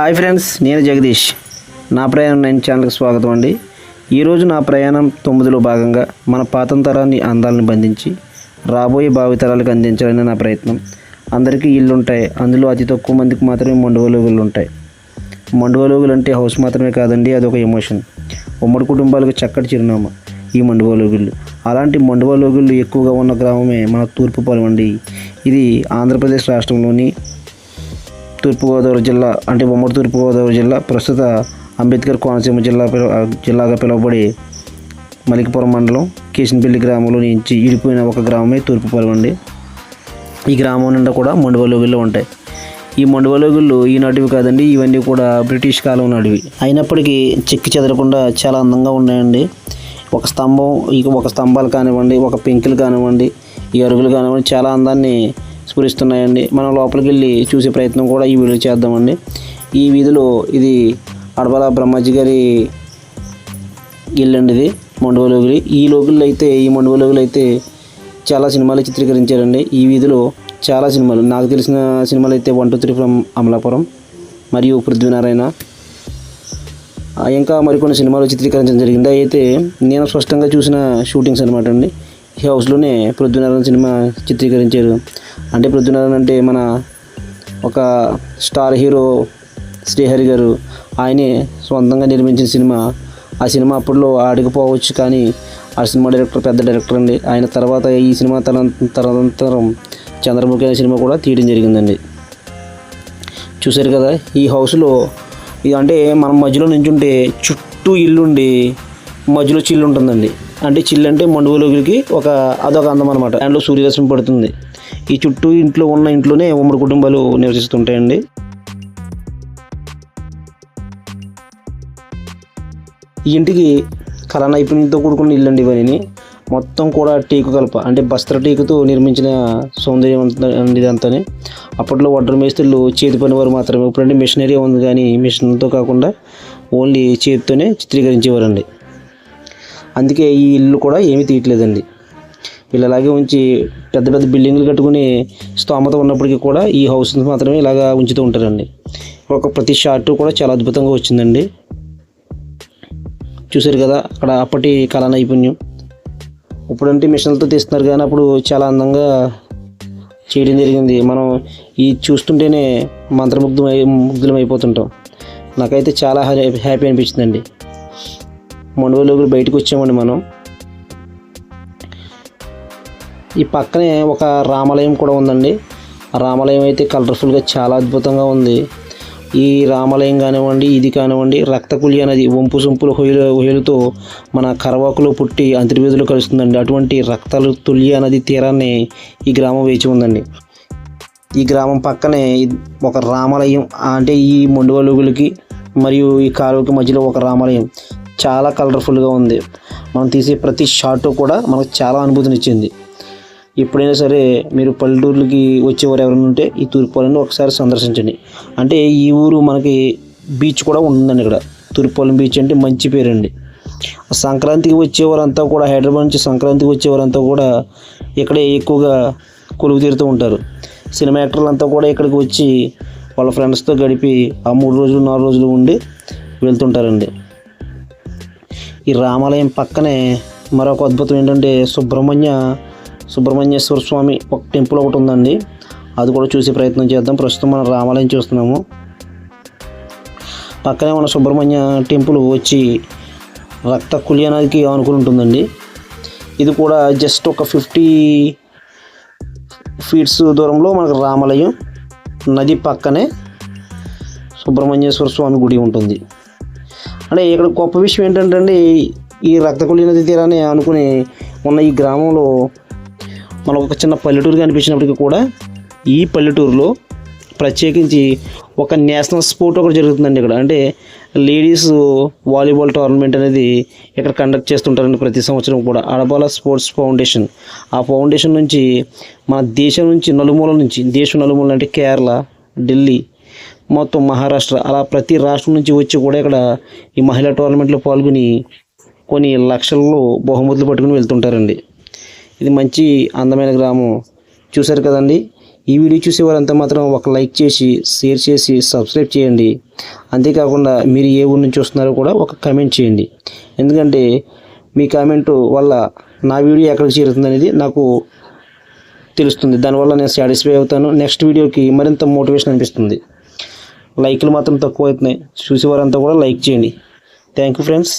Hi friends నేను జగదీష్. నా ప్రయాణం నేను ఛానల్కి స్వాగతం అండి. ఈరోజు నా ప్రయాణం తొమ్మిదిలో భాగంగా మన పాతం తరాన్ని అందాలను బంధించి రాబోయే భావితరాలకు అందించాలని నా ప్రయత్నం. అందరికీ ఇల్లు ఉంటాయి అందులో అతి తక్కువ మందికి మాత్రమే మండువలోగులు ఉంటాయి. మండువలోగులు అంటే హౌస్ మాత్రమే కాదండి అదొక ఎమోషన్. ఉమ్మడి కుటుంబాలకు చక్కటి చిరునామా ఈ మండువలోగుళ్ళు. అలాంటి మండువలోగుళ్ళు ఎక్కువగా ఉన్న గ్రామమే మన తూర్పుపాలెం అండి ఇది ఆంధ్రప్రదేశ్ రాష్ట్రంలోని తూర్పుగోదావరి జిల్లా అంటే ఉమ్మడి తూర్పుగోదావరి జిల్లా ప్రస్తుత అంబేద్కర్ కోనసీమ జిల్లా జిల్లాగా పిలువబడి మలికపురం మండలం కిషన్పల్లి గ్రామంలో నుంచి ఇడిపోయిన ఒక గ్రామమే తూర్పుపాలెం అండి. ఈ గ్రామం నిండా కూడా మండువలోగుళ్ళు ఉంటాయి. ఈ మండువలోగుళ్ళు ఈనాటివి కాదండి ఇవన్నీ కూడా బ్రిటిష్ కాలం నాటివి. అయినప్పటికీ చెక్కి చెదరకుండా చాలా అందంగా ఉన్నాయండి. ఒక స్తంభం ఇక ఒక స్తంభాలు కానివ్వండి ఒక పెంకులు కానివ్వండి ఈ అరుగులు కానివ్వండి చాలా అందాన్ని స్ఫురిస్తున్నాయండి. మనం లోపలికి వెళ్ళి చూసే ప్రయత్నం కూడా ఈ వీడియో చేద్దామండి. ఈ వీధిలో ఇది అడబల బ్రహ్మాజీ గారి ఇల్లు అండి ఇది మండువలోగిలి. ఈ లోగుల్లో అయితే ఈ మండువలోగులు అయితే చాలా సినిమాలు చిత్రీకరించారండి. ఈ వీధిలో చాలా సినిమాలు నాకు తెలిసిన సినిమాలు అయితే one two three from Amalapuram మరియు పృథ్వీనారాయణ. ఇంకా మరికొన్ని సినిమాలు చిత్రీకరించడం జరిగింది. అయితే నేను స్పష్టంగా చూసిన షూటింగ్స్ అనమాట అండి. ఈ హౌస్లోనే పృథ్వీనారాయణ సినిమా చిత్రీకరించారు. అంటే పృథ్వీనారాయణ అంటే మన ఒక స్టార్ హీరో శ్రీహరి గారు ఆయనే సొంతంగా నిర్మించిన సినిమా. ఆ సినిమా అప్పట్లో ఆడికపోవచ్చు కానీ ఆ సినిమా డైరెక్టర్ పెద్ద డైరెక్టర్ అండి. ఆయన తర్వాత ఈ సినిమా తన తదనంతరం చంద్రముఖి అనే సినిమా కూడా తీయడం జరిగిందండి. చూశారు కదా ఈ హౌస్లో ఇది అంటే మనం మధ్యలో నించుంటే చుట్టూ ఇల్లుండి మధ్యలో చిల్లు ఉంటుందండి అంటే చిల్లు అంటే మండువలోకి ఒక అదొక అందం అనమాట దాంట్లో సూర్యరశ్మి పడుతుంది. ఈ చుట్టూ ఇంట్లో ఉన్న ఇంట్లోనే ఉమ్మడి కుటుంబాలు నివసిస్తుంటాయండి. ఈ ఇంటికి కళా నైపుణ్యంతో కూడుకున్న ఇల్లు అండి ఇవన్నీ మొత్తం కూడా టేకు కలప అంటే బస్త్ర టేకుతో నిర్మించిన సౌందర్యం ఇదంతా ఇదంతానే. అప్పట్లో వడ్ర మేస్త్రులు చేతి పని వారు మాత్రమే ఇప్పుడంటే మిషనరీ ఉంది కానీ మిషన్తో కాకుండా ఓన్లీ చేతితోనే చిత్రీకరించేవారండి. అందుకే ఈ ఇల్లు కూడా ఏమీ తీయట్లేదండి. వీళ్ళు అలాగే ఉంచి పెద్ద పెద్ద బిల్డింగ్లు కట్టుకుని స్తోమత ఉన్నప్పటికీ కూడా ఈ హౌస్ మాత్రమే ఇలాగా ఉంచుతూ ఉంటారండి. ఒక ప్రతి షాట్ కూడా చాలా అద్భుతంగా వచ్చిందండి. చూశారు కదా అక్కడ అప్పటి కళా నైపుణ్యం. ఇప్పుడంటే మిషన్లతో తీస్తున్నారు కానీ అప్పుడు చాలా అందంగా చేయడం జరిగింది. మనం ఈ చూస్తుంటేనే మంత్రముగ్ధం ముగ్ధులం అయిపోతుంటాం నాకైతే చాలా హ్యాపీ అనిపించిందండి. మండువలో బయటకు వచ్చామండి మనం. ఈ పక్కనే ఒక రామాలయం కూడా ఉందండి. రామాలయం అయితే కలర్ఫుల్గా చాలా అద్భుతంగా ఉంది. ఈ రామాలయం కానివ్వండి ఇది కానివ్వండి రక్తకులి అనేది వంపు సొంపుల హొయలు హొయలుతో మన కరవాకులో పుట్టి అంతర్వేదిలో కలుస్తుందండి. అటువంటి రక్తాలు తుల్య నది తీరాన్ని ఈ గ్రామం వేచి ఉందండి. ఈ గ్రామం పక్కనే ఒక రామాలయం అంటే ఈ మొండువలుగులకి మరియు ఈ కాలువకి మధ్యలో ఒక రామాలయం చాలా కలర్ఫుల్గా ఉంది. మనం తీసే ప్రతి షాట్ కూడా మనకు చాలా అనుభూతినిచ్చింది. ఎప్పుడైనా సరే మీరు పల్లెటూర్లకి వచ్చేవారు ఎవరైనా ఉంటే ఈ తూర్పుపాలెంని ఒకసారి సందర్శించండి. అంటే ఈ ఊరు మనకి బీచ్ కూడా ఉందండి ఇక్కడ. తూర్పుపాలెం బీచ్ అంటే మంచి పేరండి. సంక్రాంతికి వచ్చేవారంతా కూడా హైదరాబాద్ నుంచి సంక్రాంతికి వచ్చేవారంతా కూడా ఇక్కడే ఎక్కువగా కొలువు తీరుతూ ఉంటారు. సినిమా యాక్టర్లు అంతా కూడా ఇక్కడికి వచ్చి వాళ్ళ ఫ్రెండ్స్తో గడిపి ఆ మూడు రోజులు నాలుగు రోజులు ఉండి వెళ్తుంటారండి. ఈ రామాలయం పక్కనే మరొక అద్భుతం ఏంటంటే సుబ్రహ్మణ్య సుబ్రహ్మణ్యేశ్వర స్వామి ఒక టెంపుల్ ఒకటి ఉందండి. అది కూడా చూసే ప్రయత్నం చేద్దాం. ప్రస్తుతం మనం రామాలయం చూస్తున్నాము. పక్కనే మన సుబ్రహ్మణ్య టెంపుల్ వచ్చి రక్త కులి నదికి ఆనుకుని ఉంటుందండి. ఇది కూడా జస్ట్ ఒక ఫిఫ్టీ ఫీట్స్ దూరంలో మనకు రామాలయం నది పక్కనే సుబ్రహ్మణ్యేశ్వర స్వామి గుడి ఉంటుంది. అంటే ఇక్కడ గొప్ప విషయం ఏంటంటే అండి ఈ రక్తకులి నది తీరాన్ని అనుకుని ఉన్న ఈ గ్రామంలో మనకు ఒక చిన్న పల్లెటూరు కనిపించినప్పటికీ కూడా ఈ పల్లెటూరులో ప్రత్యేకించి ఒక నేషనల్ స్పోర్ట్ ఒకటి జరుగుతుందండి ఇక్కడ. అంటే లేడీస్ వాలీబాల్ టోర్నమెంట్ అనేది ఇక్కడ కండక్ట్ చేస్తుంటారండి ప్రతి సంవత్సరం కూడా. Adabala sports foundation. ఆ ఫౌండేషన్ నుంచి మన దేశం నుంచి నలుమూల నుంచి దేశం నలుమూల అంటే కేరళ ఢిల్లీ మొత్తం మహారాష్ట్ర అలా ప్రతి రాష్ట్రం నుంచి వచ్చి కూడా ఇక్కడ ఈ మహిళా టోర్నమెంట్లో పాల్గొని కొన్ని లక్షల్లో బహుమతులు పట్టుకుని వెళ్తుంటారండి. ఇది మంచి అందమైన గ్రామం. చూశారు కదండి? ఈ వీడియో చూసేవారంతా మాత్రం ఒక లైక్ చేసి షేర్ చేసి సబ్స్క్రైబ్ చేయండి. అంతేకాకుండా మీరు ఏ ఊరి నుంచి చూస్తున్నారో కూడా ఒక కమెంట్ చేయండి. ఎందుకంటే మీ కామెంట్ వల్ల నా వీడియో ఎక్కడికి చేరుతుంది అనేది నాకు తెలుస్తుంది. దానివల్ల నేను సాటిస్ఫై అవుతాను. నెక్స్ట్ వీడియోకి మరింత మోటివేషన్ అనిపిస్తుంది. లైక్లు మాత్రం తక్కువ అవుతున్నాయి. చూసేవారంతా కూడా లైక్ చేయండి. Thank you friends